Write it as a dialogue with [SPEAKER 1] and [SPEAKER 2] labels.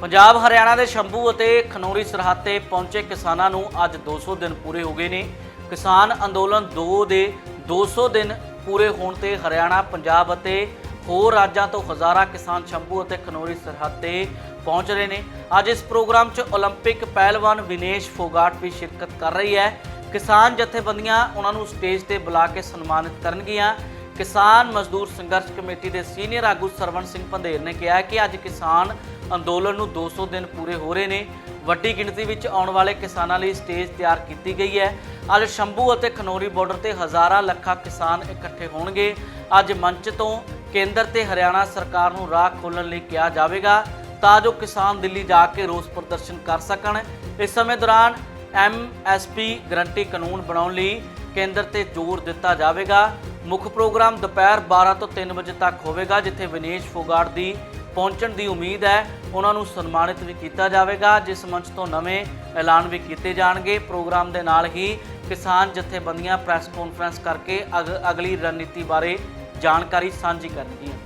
[SPEAKER 1] ਪੰਜਾਬ ਹਰਿਆਣਾ ਦੇ ਸ਼ੰਭੂ ਅਤੇ ਖਨੌਰੀ ਸਰਹੱਦ ਤੇ ਪਹੁੰਚੇ ਕਿਸਾਨਾਂ ਨੂੰ ਅੱਜ 200 ਦਿਨ ਪੂਰੇ ਹੋ ਗਏ ਨੇ ਕਿਸਾਨ ਅੰਦੋਲਨ 2 ਦੇ 200 ਦਿਨ ਪੂਰੇ ਹੋਣ ਤੇ ਹਰਿਆਣਾ ਪੰਜਾਬ ਅਤੇ ਹੋਰ ਰਾਜਾਂ ਤੋਂ ਹਜ਼ਾਰਾਂ ਕਿਸਾਨ ਸ਼ੰਭੂ ਅਤੇ ਖਨੌਰੀ ਸਰਹੱਦ ਤੇ ਪਹੁੰਚ ਰਹੇ ਨੇ ਅੱਜ ਇਸ ਪ੍ਰੋਗਰਾਮ 'ਚ 올림픽 ਪਹਿਲਵਾਨ ਵਿਨੇਸ਼ ਫੋਗਾਟ ਵੀ ਸ਼ਿਰਕਤ ਕਰ ਰਹੀ ਹੈ ਕਿਸਾਨ ਜਥੇਬੰਦੀਆਂ ਉਹਨਾਂ ਨੂੰ ਸਟੇਜ ਤੇ ਬੁਲਾ ਕੇ ਸਨਮਾਨਿਤ ਕਰਨਗੀਆਂ ਕਿਸਾਨ ਮਜ਼ਦੂਰ ਸੰਘਰਸ਼ ਕਮੇਟੀ ਦੇ ਸੀਨੀਅਰ ਆਗੂ ਸਰਵਣ ਸਿੰਘ ਪੰਧੇਰ ਨੇ ਕਿਹਾ ਕਿ ਅੱਜ ਕਿਸਾਨ ਅੰਦੋਲਨ ਨੂੰ 200 ਦਿਨ ਪੂਰੇ ਹੋ ਰਹੇ ਨੇ। ਵੱਡੀ ਗਿਣਤੀ ਵਿੱਚ ਆਉਣ ਵਾਲੇ ਕਿਸਾਨਾਂ ਲਈ ਸਟੇਜ ਤਿਆਰ ਕੀਤੀ ਗਈ ਹੈ। ਅੱਜ ਸ਼ੰਭੂ ਅਤੇ ਖਨੌਰੀ ਬਾਰਡਰ ਤੇ ਹਜ਼ਾਰਾਂ ਲੱਖਾਂ ਕਿਸਾਨ ਇਕੱਠੇ ਹੋਣਗੇ। ਅੱਜ ਮੰਚ ਤੋਂ ਕੇਂਦਰ ਤੇ ਹਰਿਆਣਾ ਸਰਕਾਰ ਨੂੰ ਰਾਹ ਖੋਲ੍ਹਣ ਲਈ ਕਿਹਾ ਜਾਵੇਗਾ ਤਾਂ ਜੋ ਕਿਸਾਨ ਦਿੱਲੀ ਜਾ ਕੇ ਰੋਸ ਪ੍ਰਦਰਸ਼ਨ ਕਰ ਸਕਣ। ਇਸ ਸਮੇਂ ਦੌਰਾਨ ਐਮਐਸਪੀ ਗਰੰਟੀ ਕਾਨੂੰਨ ਬਣਾਉਣ ਲਈ ਕੇਂਦਰ ਤੇ ਜ਼ੋਰ ਦਿੱਤਾ ਜਾਵੇਗਾ। ਮੁੱਖ ਪ੍ਰੋਗਰਾਮ ਦੁਪਹਿਰ 12 ਤੋਂ 3 ਵਜੇ ਤੱਕ ਹੋਵੇਗਾ, ਜਿੱਥੇ ਵਿਨੇਸ਼ ਫੋਗਾਟ ਦੀ ਪਹੁੰਚਣ ਦੀ ਉਮੀਦ ਹੈ। ਉਹਨਾਂ ਨੂੰ ਸਨਮਾਨਿਤ ਵੀ ਕੀਤਾ ਜਾਵੇਗਾ, ਜਿਸ ਮੰਚ ਤੋਂ ਨਵੇਂ ਐਲਾਨ ਵੀ ਕੀਤੇ ਜਾਣਗੇ। ਪ੍ਰੋਗਰਾਮ ਦੇ ਨਾਲ ਹੀ ਕਿਸਾਨ ਜਥੇਬੰਦੀਆਂ ਪ੍ਰੈਸ ਕਾਨਫਰੰਸ ਕਰਕੇ ਅਗ- ਅਗਲੀ ਰਣਨੀਤੀ ਬਾਰੇ ਜਾਣਕਾਰੀ ਸਾਂਝੀ ਕਰਨਗੀਆਂ।